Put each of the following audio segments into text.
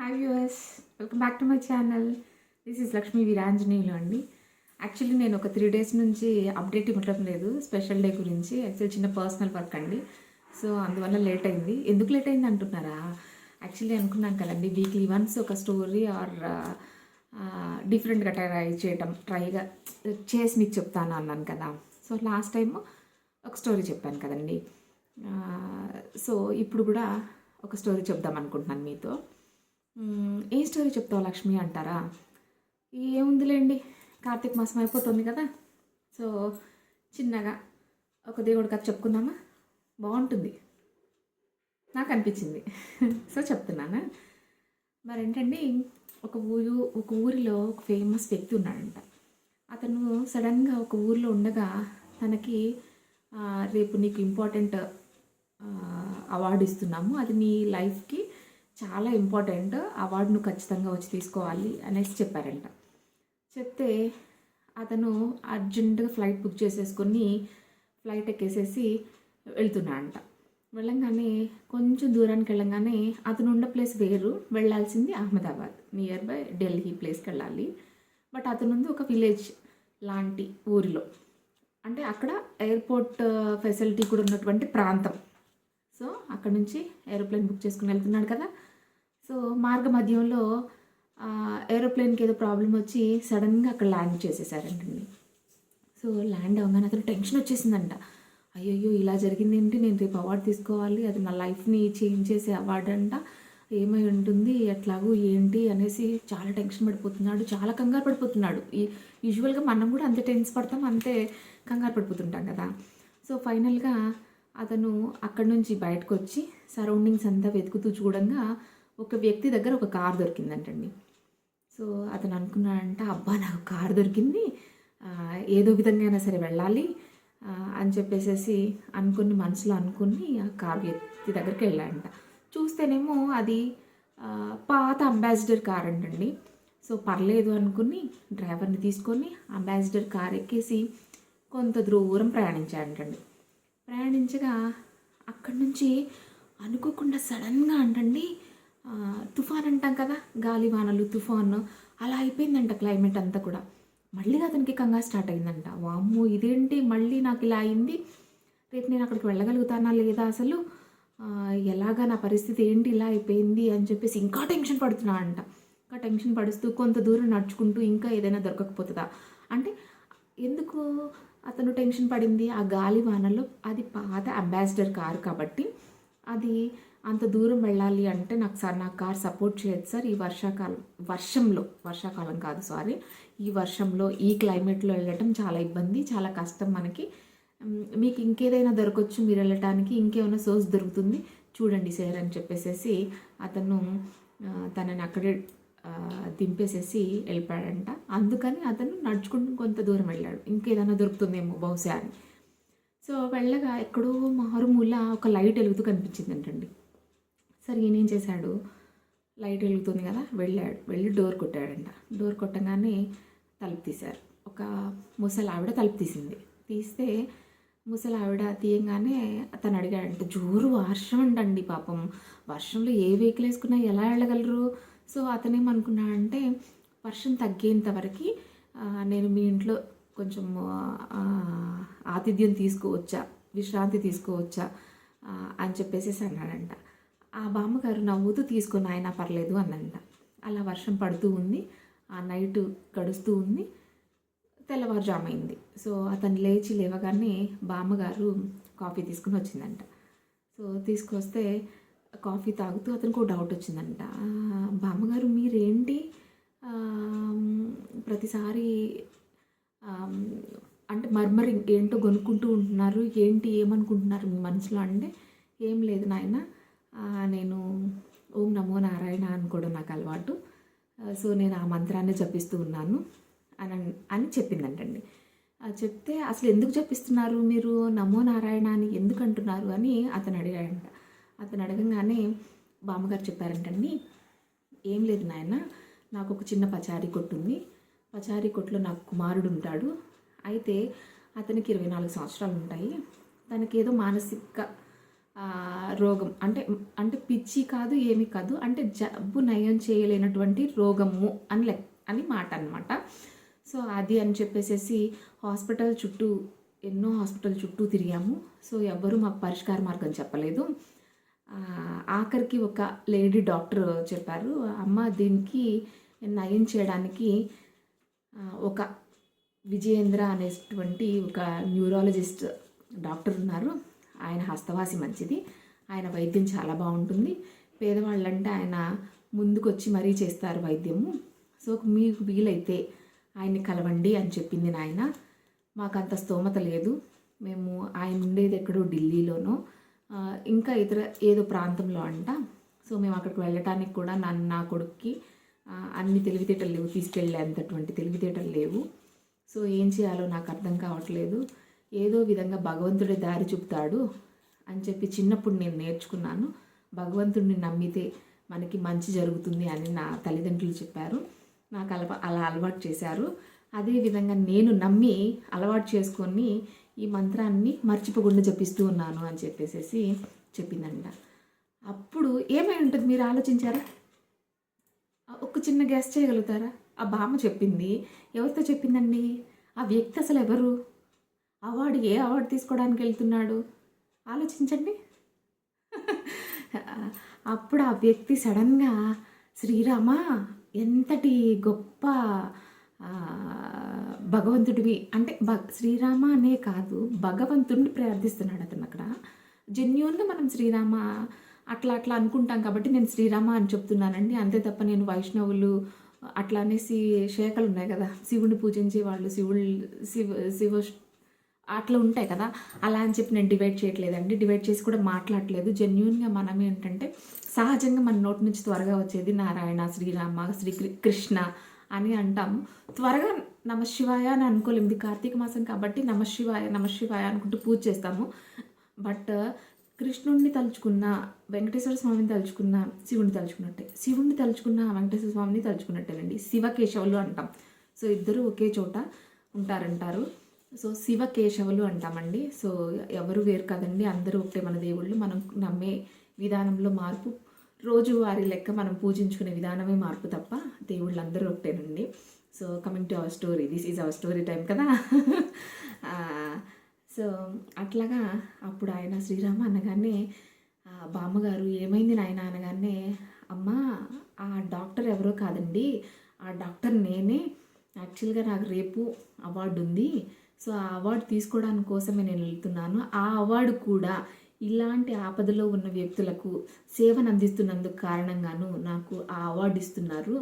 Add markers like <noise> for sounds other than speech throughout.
Hi viewers welcome back to my channel this is Lakshmi Veeranjaneyulu అండి. Actually నేను ఒక three days నుంచి update ఇవ్వటం లేదు. స్పెషల్ డే గురించి. యాక్చువల్లీ చిన్న పర్సనల్ వర్క్ అండి. సో అందువల్ల లేట్ అయింది. ఎందుకు లేట్ అయింది అంటున్నారా? యాక్చువల్లీ అనుకున్నాం కదండి. వీక్లీ వన్స్ ఒక స్టోరీ ఆర్ డిఫరెంట్గా ట్రై చేయటం ట్రైగా చేసి మీకు చెప్తాను అన్నాను కదా. సో లాస్ట్ టైం ఒక స్టోరీ చెప్పాను కదండి. Uh, సో ఇప్పుడు కూడా ఒక స్టోరీ చెప్దాం అనుకుంటున్నాను మీతో. ఏ స్టోరీ చెప్తావు లక్ష్మి అంటారా? ఏముందిలేండి కార్తీక మాసం అయిపోతుంది కదా. సో చిన్నగా ఒక దేవుడి కథ చెప్పుకుందామా? బాగుంటుంది. నాకు అనిపించింది. <laughs> సో చెప్తున్నాను? మరి ఏంటండి ఒక ఊరు ఒక ఊరిలో ఒక ఫేమస్ వ్యక్తి ఉన్నాడంట. అతను సడన్గా ఒక ఊరిలో ఉండగా తనకి రేపు నీకు ఇంపార్టెంట్ అవార్డు ఇస్తున్నాము. అది నీ లైఫ్కి చాలా ఇంపార్టెంట్ అవార్డు నువ్వు ఖచ్చితంగా వచ్చి తీసుకోవాలి అనేసి చెప్పారంట. చెప్తే అతను అర్జెంటుగా ఫ్లైట్ బుక్ చేసేసుకొని ఫ్లైట్ ఎక్కేసేసి వెళ్తున్నాడంట. వెళ్ళంగానే కొంచెం దూరానికి వెళ్ళంగానే అతను ఉన్న ప్లేస్ వేరు వెళ్ళాల్సింది అహ్మదాబాద్. నియర్ బై ఢిల్లీ ప్లేస్కి వెళ్ళాలి. బట్ అతనుంది ఒక విలేజ్ లాంటి ఊరిలో. అంటే అక్కడ ఎయిర్పోర్ట్ ఫెసిలిటీ uh, కూడా ఉన్నటువంటి ప్రాంతం. సో అక్కడ నుంచి ఏరోప్లేన్ బుక్ చేసుకుని వెళ్తున్నాడు కదా. సో మార్గ మధ్యంలో ఏరోప్లేన్కి ఏదో ప్రాబ్లం వచ్చి సడన్గా అక్కడ ల్యాండ్ చేసేసారంటండి. సో ల్యాండ్ అవ్వగానే అతను టెన్షన్ వచ్చేసిందంట. అయ్యయ్యో ఇలా జరిగింది ఏంటి? నేను రేపు అవార్డు తీసుకోవాలి అది నా లైఫ్ని చేంజ్ చేసే అవార్డు అంట. ఏమై ఉంటుంది? ఎట్లాగూ ఏంటి? అనేసి చాలా టెన్షన్ పడిపోతున్నాడు చాలా కంగారు పడిపోతున్నాడు. ఈ యూజువల్గా మనం కూడా అంతే టెన్స్ పడతాం అంతే కంగారు పడిపోతుంటాం కదా. సో ఫైనల్గా అతను అక్కడి నుంచి బయటకు వచ్చి సరౌండింగ్స్ అంతా వెతుకుతూ చూడంగా ఒక వ్యక్తి దగ్గర ఒక కార్ దొరికిందంటండి. సో అతను అనుకున్నాడంట అబ్బా నాకు కార్ దొరికింది. ఏదో విధంగా అయినా సరే వెళ్ళాలి. అని చెప్పేసేసి అనుకుని మనసులో అనుకుని ఆ కార్ వ్యక్తి దగ్గరికి వెళ్ళాడంట. చూస్తేనేమో అది పాత అంబాసిడర్ కార్ అంటండి. సో పర్లేదు అనుకుని డ్రైవర్ని తీసుకొని అంబాసిడర్ కార్ ఎక్కేసి కొంత దూరం ప్రయాణించాడంటండి. ప్రయాణించగా అక్కడి నుంచి అనుకోకుండా సడన్గా అంటండి తుఫాన్ అంటాం కదా గాలి వానలు తుఫాన్ అలా అయిపోయిందంట క్లైమేట్ అంతా కూడా. మళ్ళీ అతనికి కంగా స్టార్ట్ అయిందంట. వామ్మో ఇదేంటి? మళ్ళీ నాకు ఇలా అయింది. రేపు నేను అక్కడికి వెళ్ళగలుగుతానా లేదా అసలు? ఎలాగా నా పరిస్థితి ఏంటి? ఇలా అయిపోయింది అని చెప్పేసి ఇంకా టెన్షన్ పడుతున్నా అంట. ఇంకా టెన్షన్ పడుస్తూ కొంత దూరం నడుచుకుంటూ ఇంకా ఏదైనా దొరకకపోతుందా? అంటే ఎందుకు అతను టెన్షన్ పడింది? ఆ గాలి వానలో అది పాత అంబాసిడర్ కారు కాబట్టి అది అంత దూరం వెళ్ళాలి అంటే నాకు సార్ నా కార్ సపోర్ట్ చేయదు సార్. ఈ వర్షాకాలం వర్షంలో వర్షాకాలం కాదు సారీ. ఈ వర్షంలో ఈ క్లైమేట్లో వెళ్ళటం చాలా ఇబ్బంది చాలా కష్టం మనకి. మీకు ఇంకేదైనా దొరకవచ్చు మీరు వెళ్ళటానికి ఇంకేమైనా సోర్స్ దొరుకుతుంది? చూడండి సార్ అని చెప్పేసేసి అతను తనని అక్కడే దింపేసేసి వెళ్ళిపోయాడంట. అందుకని అతను నడుచుకుంటూ కొంత దూరం వెళ్ళాడు. ఇంకేదైనా దొరుకుతుందేమో బహుశా అని. సో వెళ్ళగా ఎక్కడో మారుమూల ఒక లైట్ వెలుగుతూ కనిపించిందంటండి. సరే ఈయన ఏం చేశాడు? లైట్ వెలుగుతుంది కదా వెళ్ళాడు వెళ్ళి డోర్ కొట్టాడంట. డోర్ కొట్టగానే తలుపు తీశారు. ఒక ముసలి ఆవిడ తలుపు తీసింది. తీస్తే ముసలి ఆవిడ తీయంగానే అతను అడిగాడంట జోరు వర్షం అంటండి పాపం. వర్షంలో ఏ వెహికల్ వేసుకున్నా ఎలా వెళ్ళగలరు? సో అతనేమనుకున్నాడంటే వర్షం తగ్గేంత వరకు నేను మీ ఇంట్లో కొంచెం ఆతిథ్యం తీసుకోవచ్చా విశ్రాంతి తీసుకోవచ్చా అని చెప్పేసి అన్నాడంట. ఆ బామ్మగారు నవ్వుతూ తీసుకొని ఆయన పర్లేదు అన్నంట. అలా వర్షం పడుతూ ఉంది. ఆ నైట్ గడుస్తూ ఉంది. తెల్లవారుజామైంది. సో అతను లేచి లేవగానే బామ్మగారు కాఫీ తీసుకుని వచ్చిందంట. సో తీసుకొస్తే కాఫీ తాగుతూ అతనికి ఒక డౌట్ వచ్చిందంట. బామ్మగారు మీరేంటి? ప్రతిసారి అంటే మర్మరి ఏంటో కొనుక్కుంటూ ఉంటున్నారు. ఏంటి? ఏమనుకుంటున్నారు మీ మనసులో? అంటే ఏం లేదు నాయన. నేను ఓం నమో నారాయణ అనుకోవడం నాకు అలవాటు. సో నేను ఆ మంత్రాన్ని జపిస్తూ ఉన్నాను అని అని చెప్పిందంటండి. చెప్తే అసలు ఎందుకు జపిస్తున్నారు మీరు నమో నారాయణ అని ఎందుకు అంటున్నారు అని అతను అడిగాడంట. అతను అడగంగానే బామ్మగారు చెప్పారంటండి ఏం లేదు నాయన నాకు ఒక చిన్న పచారీ కొట్టు ఉంది. పచారీ కొట్టులో నాకు కుమారుడు ఉంటాడు. అయితే అతనికి ఇరవై నాలుగు సంవత్సరాలు ఉంటాయి. తనకి ఏదో మానసిక రోగం. అంటే అంటే పిచ్చి కాదు ఏమి కాదు. అంటే జబ్బు నయం చేయలేనటువంటి రోగము అని లెక్ అని మాట అనమాట సో అది అని చెప్పేసేసి హాస్పిటల్ చుట్టూ ఎన్నో హాస్పిటల్ చుట్టూ తిరిగాము. సో ఎవ్వరూ మాకు పరిష్కార మార్గం చెప్పలేదు. ఆఖరికి ఒక లేడీ డాక్టర్ చెప్పారు అమ్మ దీనికి నయం చేయడానికి ఒక విజయేంద్ర అనేటువంటి ఒక న్యూరాలజిస్ట్ డాక్టర్ ఉన్నారు. ఆయన హస్తవాసి మంచిది. ఆయన వైద్యం చాలా బాగుంటుంది. పేదవాళ్ళంటే ఆయన ముందుకొచ్చి మరీ చేస్తారు వైద్యము. సో మీకు వీలైతే ఆయన్ని కలవండి అని చెప్పింది నాయన. మాకు అంత స్తోమత లేదు. మేము ఆయన ఉండేది ఎక్కడో ఢిల్లీలోనో ఇంకా ఇతర ఏదో ప్రాంతంలో అంట. సో మేము అక్కడికి వెళ్ళటానికి కూడా నన్ను నా కొడుక్కి అన్ని తెలివితేటలు లేవు. తీసుకెళ్ళేంతటువంటి తెలివితేటలు లేవు. సో ఏం చేయాలో నాకు అర్థం కావట్లేదు. ఏదో విధంగా భగవంతుడే దారి చూపుతాడు అని చెప్పి చిన్నప్పుడు నేను నేర్చుకున్నాను. భగవంతుడిని నమ్మితే మనకి మంచి జరుగుతుంది అని నా తల్లిదండ్రులు చెప్పారు. నాకు అలవా అలా అలవాటు చేశారు. అదేవిధంగా నేను నమ్మి అలవాటు చేసుకొని ఈ మంత్రాన్ని మర్చిపోకుండా జపిస్తూ ఉన్నాను అని చెప్పేసేసి చెప్పిందంట. అప్పుడు ఏమై ఉంటుంది మీరు ఆలోచించారా? ఒక చిన్న గ్యాస్ చేయగలుగుతారా? ఆ బామ్మ చెప్పింది. ఎవరితో చెప్పిందండి? ఆ వ్యక్తి అసలు ఎవరు? అవార్డు ఏ అవార్డు తీసుకోవడానికి వెళ్తున్నాడు? ఆలోచించండి. అప్పుడు ఆ వ్యక్తి సడన్గా శ్రీరామ ఎంతటి గొప్ప భగవంతుడివి? అంటే భ శ్రీరామ అనే కాదు భగవంతుడిని ప్రార్థిస్తున్నాడు అతను అక్కడ. జెన్యున్గా మనం శ్రీరామ అట్లా అట్లా అనుకుంటాం కాబట్టి నేను శ్రీరామ అని చెప్తున్నానండి. అంతే తప్ప నేను వైష్ణవులు అట్లా అనేసి శాఖలు ఉన్నాయి కదా. శివుడిని పూజించే వాళ్ళు శివుడు శివ శివ అట్లా ఉంటాయి కదా. అలా అని చెప్పి నేను డివైడ్ చేయట్లేదండి. డివైడ్ చేసి కూడా మాట్లాడలేదు. జెన్యున్గా మనం ఏంటంటే సహజంగా మన నోటి నుంచి త్వరగా వచ్చేది నారాయణ శ్రీరామ శ్రీ కృష్ణ అని అంటాము త్వరగా నమశివాయ అని అనుకోలేము ఇది కార్తీక మాసం కాబట్టి నమశివాయ నమశివాయ అనుకుంటూ పూజ చేస్తాము. బట్ కృష్ణుడిని తలుచుకున్న వెంకటేశ్వర స్వామిని తలుచుకున్న శివుడిని తలుచుకున్నట్టే. శివుడిని తలుచుకున్న వెంకటేశ్వర స్వామిని తలుచుకున్నట్టేనండి. శివకేశవులు అంటాం. సో ఇద్దరు ఒకే చోట ఉంటారంటారు. సో శివ కేశవులు అంటామండి. సో ఎవరు వేరు కదండి అందరూ ఒకటే మన దేవుళ్ళు. మనం నమ్మే విధానంలో మార్పు రోజువారీ లెక్క మనం పూజించుకునే విధానమే మార్పు తప్ప దేవుళ్ళు అందరూ ఒకటేనండి. So coming to our story this is our story time కదా. సో అట్లాగా అప్పుడు ఆయన శ్రీరామ అనగానే బామ్మగారు ఏమైంది నాయన? అనగానే అమ్మ ఆ డాక్టర్ ఎవరో కాదండి. ఆ డాక్టర్ నేనే. యాక్చువల్గా నాకు రేపు అవార్డు ఉంది సో ఆ అవార్డు తీసుకోవడానికి కోసమే నేను వెళ్తున్నాను. ఆ అవార్డు కూడా ఇలాంటి ఆపదలో ఉన్న వ్యక్తులకు సేవను అందిస్తున్నందుకు కారణంగాను నాకు ఆ అవార్డు ఇస్తున్నారు.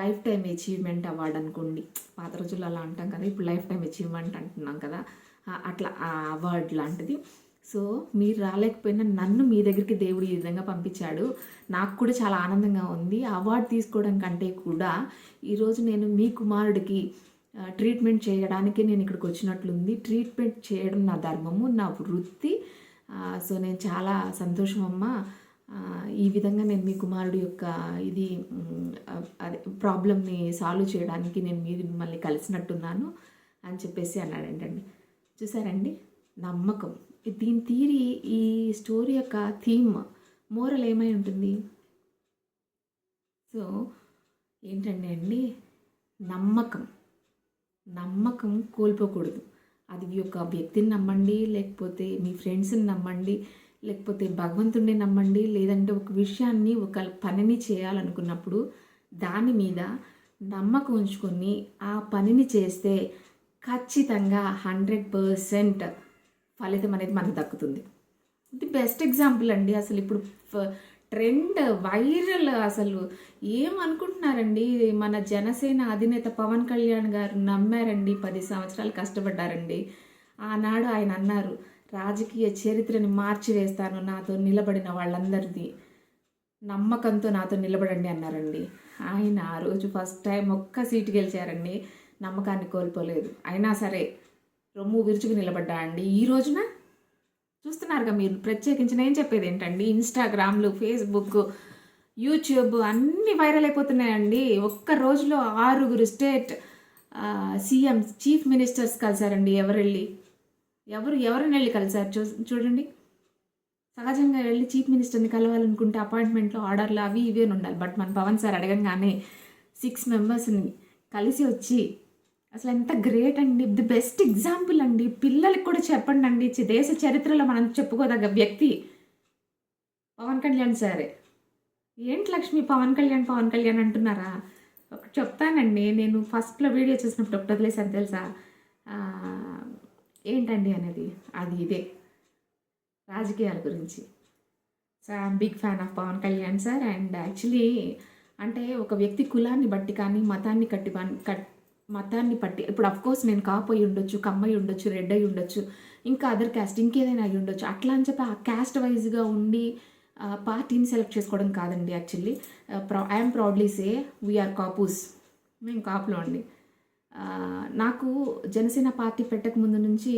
లైఫ్ టైం అచీవ్మెంట్ అవార్డు అనుకోండి. పాత రోజుల్లో అలా అంటాం కదా ఇప్పుడు లైఫ్ టైం అచీవ్మెంట్ అంటున్నాం కదా అట్లా ఆ అవార్డు లాంటిది. సో మీరు రాలేకపోయినా నన్ను మీ దగ్గరికి దేవుడు ఈ విధంగా పంపించాడు. నాకు కూడా చాలా ఆనందంగా ఉంది. ఆ అవార్డు తీసుకోవడం కంటే కూడా ఈరోజు నేను మీ కుమారుడికి ట్రీట్మెంట్ చేయడానికి నేను ఇక్కడికి వచ్చినట్లుంది. ట్రీట్మెంట్ చేయడం నా ధర్మము నా వృత్తి. సో నేను చాలా సంతోషం అమ్మ. ఈ విధంగా నేను మీ కుమారుడు యొక్క ఇది అదే ప్రాబ్లమ్ని సాల్వ్ చేయడానికి నేను మీరు మిమ్మల్ని కలిసినట్టున్నాను అని చెప్పేసి అన్నాడంటండి చూసారండి? నమ్మకం. దీని తీరి ఈ స్టోరీ యొక్క థీమ్ మోరల్ ఏమై ఉంటుంది? సో ఏంటండి అండి? నమ్మకం. నమ్మకం కోల్పోకూడదు. అది ఒక వ్యక్తిని నమ్మండి లేకపోతే మీ ఫ్రెండ్స్ని నమ్మండి లేకపోతే భగవంతుడిని నమ్మండి లేదంటే ఒక విషయాన్ని ఒక పనిని చేయాలనుకున్నప్పుడు దాని మీద నమ్మకం ఉంచుకొని ఆ పనిని చేస్తే ఖచ్చితంగా హండ్రెడ్ పర్సెంట్ ఫలితం అనేది మనకు దక్కుతుంది. ఇది బెస్ట్ ఎగ్జాంపుల్ అండి. అసలు ఇప్పుడు ట్రెండ్ వైరల్ అసలు. ఏమనుకుంటున్నారండి మన జనసేన అధినేత పవన్ కళ్యాణ్ గారు నమ్మారండి పది సంవత్సరాలు కష్టపడ్డారండి. ఆనాడు ఆయన అన్నారు రాజకీయ చరిత్రని మార్చివేస్తాను నాతో నిలబడిన వాళ్ళందరిది. నమ్మకంతో నాతో నిలబడండి అన్నారండి. ఆయన ఆ రోజు ఫస్ట్ టైం ఒక్క సీటు గెలిచారండి. నమ్మకాన్ని కోల్పోలేదు. అయినా సరే రొమ్ము విరుచుకు నిలబడ్డా అండి. ఈ రోజున చూస్తున్నారుగా మీరు. ప్రత్యేకించి నేను చెప్పేది ఏంటండి? ఇన్స్టాగ్రామ్లు ఫేస్బుక్ యూట్యూబ్ అన్నీ వైరల్ అయిపోతున్నాయండి. ఒక్క రోజులో ఆరుగురు స్టేట్ సీఎం చీఫ్ మినిస్టర్స్ కలిసారండి ఎవరెళ్ళి. ఎవరు ఎవరిని వెళ్ళి కలిసారు? చూ చూడండి. సహజంగా వెళ్ళి చీఫ్ మినిస్టర్ని కలవాలనుకుంటే అపాయింట్మెంట్లో ఆర్డర్లు అవి ఇవే ఉండాలి. బట్ మన పవన్ సార్ అడగంగానే సిక్స్ మెంబర్స్ని కలిసి వచ్చి అసలు ఎంత గ్రేట్ అండి. ది బెస్ట్ ఎగ్జాంపుల్ అండి. పిల్లలకి కూడా చెప్పండి అండి. దేశ చరిత్రలో మనం చెప్పుకోదగ్గ వ్యక్తి పవన్ కళ్యాణ్ సారే. ఏంటి లక్ష్మి? పవన్ కళ్యాణ్ పవన్ కళ్యాణ్ అంటున్నారా? ఒక చెప్తానండి. నేను ఫస్ట్లో వీడియో చూసినప్పుడు ఒకటి వదిలేసాను తెలుసా? ఏంటండి అనేది? అది ఇదే. రాజకీయాల గురించి. So I'm big fan of Pawan Kalyan sir. And actually అంటే ఒక వ్యక్తి కులాన్ని బట్టి కానీ మతాన్ని కట్టి కట్ మతాన్ని బట్టి. ఇప్పుడు అఫ్కోర్స్ నేను కాపు ఉండొచ్చు కమ్మయి ఉండొచ్చు రెడ్ అయి ఉండొచ్చు ఇంకా అదర్ క్యాస్ట్ ఇంకేదైనా అయి ఉండొచ్చు. అట్లా అని చెప్పి ఆ క్యాస్ట్ వైజ్గా ఉండి పార్టీని సెలెక్ట్ చేసుకోవడం కాదండి actually proud I'm proudly say we're Kapus. మేము కాపులో అండి. నాకు జనసేన పార్టీ పెట్టక ముందు నుంచి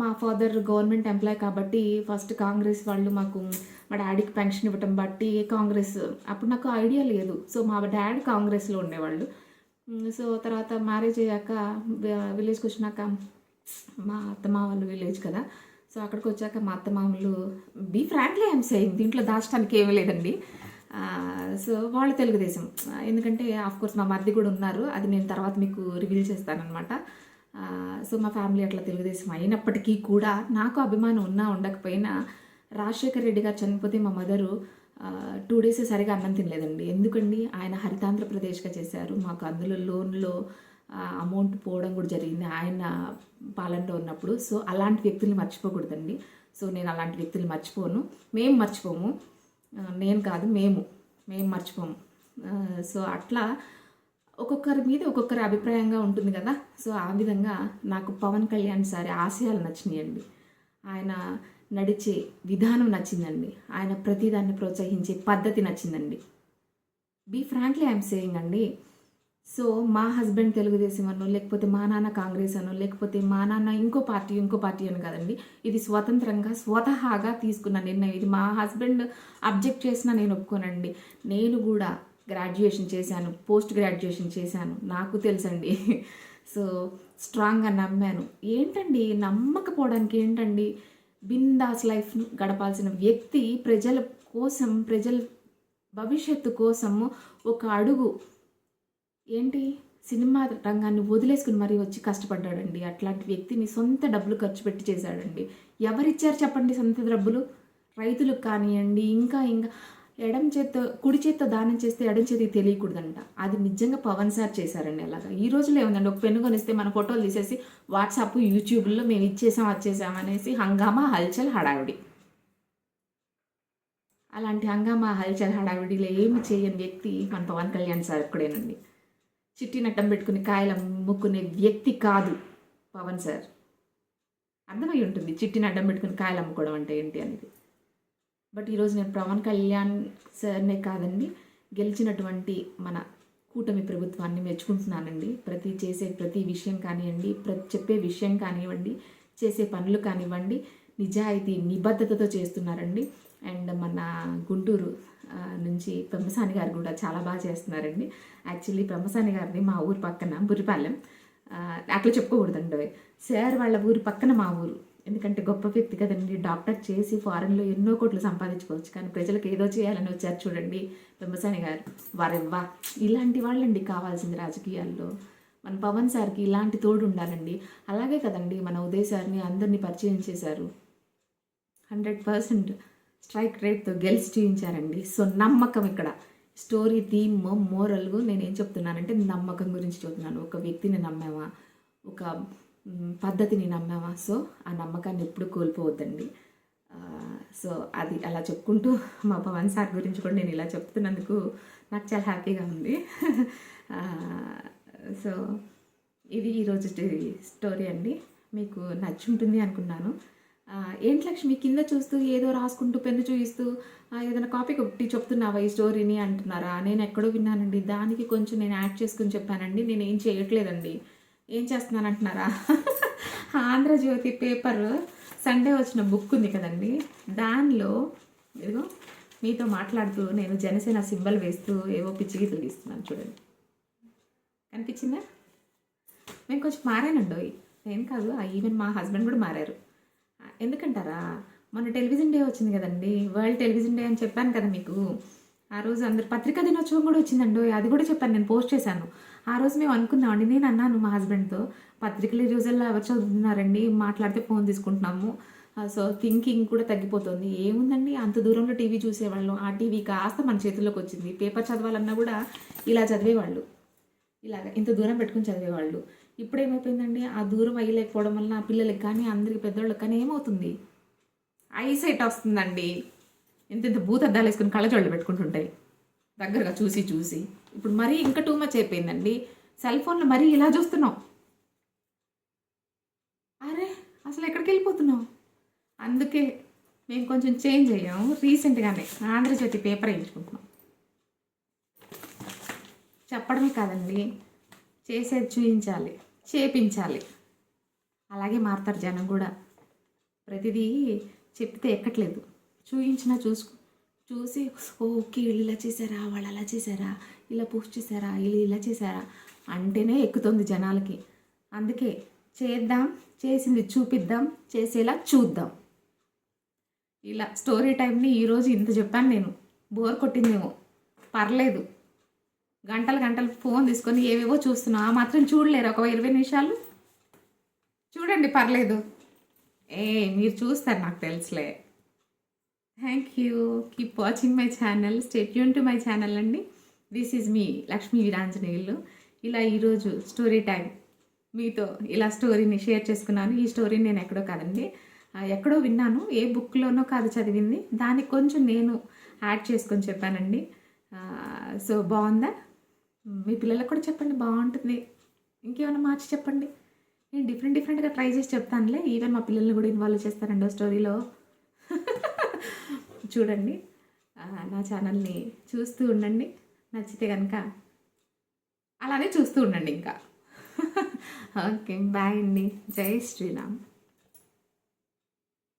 మా ఫాదర్ గవర్నమెంట్ ఎంప్లాయ్ కాబట్టి ఫస్ట్ కాంగ్రెస్ వాళ్ళు మాకు మా డాడీకి పెన్షన్ ఇవ్వటం బట్టి కాంగ్రెస్ అప్పుడు నాకు ఐడియా లేదు. సో మా డాడీ కాంగ్రెస్లో ఉండేవాళ్ళు. సో తర్వాత మ్యారేజ్ అయ్యాక విలేజ్కి వచ్చినాక మా అత్తమ్మ వాళ్ళు విలేజ్ కదా. సో అక్కడికి వచ్చాక మా అత్తమామలు బీ ఫ్రాంక్లీ ఐఎమ్ సేయింగ్ దీంట్లో దాచడానికి ఏమీ లేదండి. సో వాళ్ళు తెలుగుదేశం. ఎందుకంటే ఆఫ్ కోర్స్ మా మరిది కూడా ఉన్నారు. అది నేను తర్వాత మీకు రివీల్ చేస్తానన్నమాట. సో మా ఫ్యామిలీ అట్లా తెలుగుదేశం అయినప్పటికీ కూడా నాకు అభిమానం ఉన్నా ఉండకపోయినా రాజశేఖర్ రెడ్డి గారు చనిపోతే మా మదరు టూ డేస్ సరిగా అన్నం తినలేదండి. ఎందుకండి? ఆయన హరితాంధ్రప్రదేశ్గా చేశారు. మాకు అందులో లోన్లో అమౌంట్ పోవడం కూడా జరిగింది. ఆయన పాలనలో ఉన్నప్పుడు. సో అలాంటి వ్యక్తుల్ని మర్చిపోకూడదండి. సో నేను అలాంటి వ్యక్తులు మర్చిపోను. మేము మర్చిపోము. నేను కాదు మేము. మేము మర్చిపోము. సో అట్లా ఒక్కొక్కరి మీద ఒక్కొక్కరి అభిప్రాయంగా ఉంటుంది కదా. సో ఆ విధంగా నాకు పవన్ కళ్యాణ్ సారి ఆశయాలు నచ్చినాయండి. ఆయన నడిచే విధానం నచ్చిందండి. ఆయన ప్రతిదాన్ని ప్రోత్సహించే పద్ధతి నచ్చిందండి. బీ ఫ్రాంక్లీ ఐఎమ్ సేయింగ్ అండి. సో మా హస్బెండ్ తెలుగుదేశం అనో లేకపోతే మా నాన్న కాంగ్రెస్ అనో లేకపోతే మా నాన్న ఇంకో పార్టీ ఇంకో పార్టీ అని కదండి. ఇది స్వతంత్రంగా స్వతహాగా తీసుకున్న నిర్ణయం. ఇది మా హస్బెండ్ అబ్జెక్ట్ చేసినా నేను ఒప్పుకోనండి. నేను కూడా గ్రాడ్యుయేషన్ చేశాను పోస్ట్ గ్రాడ్యుయేషన్ చేశాను. నాకు తెలుసండి. సో స్ట్రాంగ్గా నమ్మాను. ఏంటండి? నమ్మకపోవడానికి ఏంటండి? బిందాస్ లైఫ్ గడపాల్సిన వ్యక్తి ప్రజల కోసం ప్రజల భవిష్యత్తు కోసము ఒక అడుగు. ఏంటి? సినిమా రంగాన్ని వదిలేసుకుని మరీ వచ్చి కష్టపడ్డాడండి. అట్లాంటి వ్యక్తిని సొంత డబ్బులు ఖర్చు పెట్టి చేశాడండి. ఎవరిచ్చారు చెప్పండి సొంత డబ్బులు? రైతులకు కానివ్వండి ఇంకా ఇంకా. ఎడం చేత్తో కుడి చేత్తో దానం చేస్తే ఎడం చేతికి తెలియకూడదంట. అది నిజంగా పవన్ సార్ చేశారండి అలాగా ఈ రోజులో ఏముందండి ఒక పెన్ను కొనిస్తే మన ఫోటోలు తీసేసి వాట్సాప్ యూట్యూబ్లో మేము ఇచ్చేసాం వచ్చేసాం అనేసి హంగామా హల్చల్ హడావిడి. అలాంటి హంగామా హల్చల్ హడావిడిలో ఏమి చేయని వ్యక్తి మన పవన్ కళ్యాణ్ సార్ ఒక్కడేనండి. చిట్టి నట్టం పెట్టుకుని కాయలు అమ్ముకునే వ్యక్తి కాదు పవన్ సార్. అర్థమై ఉంటుంది చిట్టిని అడ్డం పెట్టుకుని కాయలు అమ్ముకోవడం అంటే ఏంటి అనేది. బట్ ఈరోజు నేను పవన్ కళ్యాణ్ సార్నే కాదండి గెలిచినటువంటి మన కూటమి ప్రభుత్వాన్ని మెచ్చుకుంటున్నానండి. ప్రతి చేసే ప్రతి విషయం కానివ్వండి ప్రతి చెప్పే విషయం కానివ్వండి చేసే పనులు కానివ్వండి నిజాయితీ నిబద్ధతతో చేస్తున్నారండి. అండ్ మన గుంటూరు నుంచి పెంపసాని గారు కూడా చాలా బాగా చేస్తున్నారండి. యాక్చువల్లీ పెంపసాని గారిని మా ఊరు పక్కన బురిపాలెం అట్లా చెప్పుకోకూడదండి. సార్ వాళ్ళ ఊరు పక్కన మా ఊరు. ఎందుకంటే గొప్ప వ్యక్తి కదండి. డాక్టర్ చేసి ఫారెన్లో ఎన్నో కోట్లు సంపాదించుకోవచ్చు. కానీ ప్రజలకు ఏదో చేయాలని వచ్చారు చూడండి పెంబసాని గారు. వారెవ్వా? ఇలాంటి వాళ్ళండి కావాల్సింది రాజకీయాల్లో. మన పవన్ సార్కి ఇలాంటి తోడు ఉండాలండి. అలాగే కదండి మన ఉదయ్ సార్ని అందరినీ పరిచయం చేశారు. హండ్రెడ్ పర్సెంట్ స్ట్రైక్ రేట్తో గెలిచి చూపించారండి సో నమ్మకం ఇక్కడ. స్టోరీ థీమ్ మోరల్ నేను ఏం చెప్తున్నానంటే నమ్మకం గురించి చెప్తున్నాను. ఒక వ్యక్తిని నమ్మామా ఒక పద్ధతిని నమ్మామా సో ఆ నమ్మకాన్ని ఎప్పుడు కోల్పోవద్దండి. సో అది అలా చెప్పుకుంటూ మా పవన్ సార్ గురించి కూడా నేను ఇలా చెప్తున్నందుకు నాకు చాలా హ్యాపీగా ఉంది. సో ఇది ఈరోజు స్టోరీ అండి. మీకు నచ్చుంటుంది అనుకున్నాను. ఏంటి లక్ష్మి కింద చూస్తూ ఏదో రాసుకుంటూ పెన్ను చూపిస్తూ ఏదైనా కాపీ కొట్టి చెప్తున్నావా ఈ స్టోరీని అంటున్నారా? నేను ఎక్కడో విన్నానండి. దానికి కొంచెం నేను యాడ్ చేసుకుని చెప్పానండి. నేను ఏం చేయట్లేదండి. ఏం చేస్తున్నాను అంటున్నారా ఆంధ్రజ్యోతి పేపర్ సండే వచ్చిన బుక్ ఉంది కదండి. దానిలో ఇదిగో మీతో మాట్లాడుతూ నేను జనసేన సింబల్ వేస్తూ ఏవో పిచ్చి గీతలు గీస్తున్నాను చూడండి. కనిపించిందా? నేను కొంచెం మారానండి నేను కాదు ఆ ఈవెన్ మా హస్బెండ్ కూడా మారారు. ఎందుకంటారా? మొన్న టెలివిజన్ డే వచ్చింది కదండి. వరల్డ్ టెలివిజన్ డే అని చెప్పాను కదా మీకు. ఆ రోజు అందరు పత్రికా దినోత్సవం కూడా వచ్చిందండి. అది కూడా చెప్పాను నేను పోస్ట్ చేశాను. ఆ రోజు మేము అనుకున్నామండి నేను అన్నాను మా హస్బెండ్తో పత్రికలు ఈ రోజుల్లో ఎవరు చదువుతున్నారండి? మాట్లాడితే ఫోన్ తీసుకుంటున్నాము. సో థింకింగ్ కూడా తగ్గిపోతుంది. ఏముందండి? అంత దూరంలో టీవీ చూసేవాళ్ళం. ఆ టీవీ కాస్త మన చేతుల్లోకి వచ్చింది. పేపర్ చదవాలన్నా కూడా ఇలా చదివేవాళ్ళు. ఇలాగ ఇంత దూరం పెట్టుకుని చదివేవాళ్ళు. ఇప్పుడు ఏమైపోయిందండి ఆ దూరం అయ్యలేకపోవడం వల్ల పిల్లలకి కానీ అందరికి పెద్దవాళ్ళకి కానీ ఏమవుతుంది? ఐసైట్ వస్తుందండి. ఇంత ఇంత భూతద్దాలు వేసుకుని కళ్ళజోళ్ళు పెట్టుకుంటుంటాయి దగ్గరగా చూసి చూసి. ఇప్పుడు మరీ ఇంకా టూ మచ్ అయిపోయిందండి. సెల్ ఫోన్లో మరీ ఇలా చూస్తున్నాం. అరే అసలు ఎక్కడికి వెళ్ళిపోతున్నాం అందుకే మేము కొంచెం చేంజ్ అయ్యాము రీసెంట్గానే ఆంధ్రజ్యోతి పేపర్ వేయించుకుంటున్నాం. చెప్పడమే కాదండి. చేసేది చూపించాలి చేపించాలి. అలాగే మారుతారు జనం కూడా. ప్రతిదీ చెప్తే ఎక్కట్లేదు. చూయించిన చూసుకో చూసి ఓకే వీళ్ళు ఇలా చేశారా వాళ్ళు అలా చేశారా ఇలా పోస్ట్ చేశారా వీళ్ళు ఇలా చేశారా అంటేనే ఎక్కుతుంది జనాలకి. అందుకే చేద్దాం చేసింది చూపిద్దాం చేసేలా చూద్దాం. ఇలా స్టోరీ టైంని ఈరోజు ఇంత చెప్పాను నేను. బోర్ కొట్టిందేమో. పర్లేదు. గంటలు గంటలు ఫోన్ తీసుకొని ఏవేవో చూస్తున్నాం. ఆ మాత్రం చూడలేరు. ఒక ఇరవై నిమిషాలు. చూడండి పర్లేదు. ఏ మీరు చూస్తారు నాకు తెలుసులే. Thank you keep watching my channel stay tuned to my channel అండి. This is me Lakshmi Veeranjaneyulu ఇలా ఈరోజు స్టోరీ టైం మీతో ఇలా స్టోరీని షేర్ చేసుకున్నాను. ఈ స్టోరీ నేను ఎక్కడో కాదండి. ఎక్కడో విన్నాను. ఏ బుక్లోనో కాదు చదివింది. దానికి కొంచెం నేను యాడ్ చేసుకొని చెప్పానండి. సో బాగుందా? మీ పిల్లలకు కూడా చెప్పండి. బాగుంటుంది. ఇంకేమైనా మార్చి చెప్పండి. నేను డిఫరెంట్ డిఫరెంట్గా ట్రై చేసి చెప్తానులే. ఈవెన్ మా పిల్లల్ని కూడా ఇన్వాల్వ్ చేస్తానండి స్టోరీలో చూడండి. నా ఛానల్ని చూస్తూ ఉండండి. నచ్చితే కనుక అలానే చూస్తూ ఉండండి ఇంకా. <laughs> ఓకే బాయ్ అండి. జై శ్రీరామ్.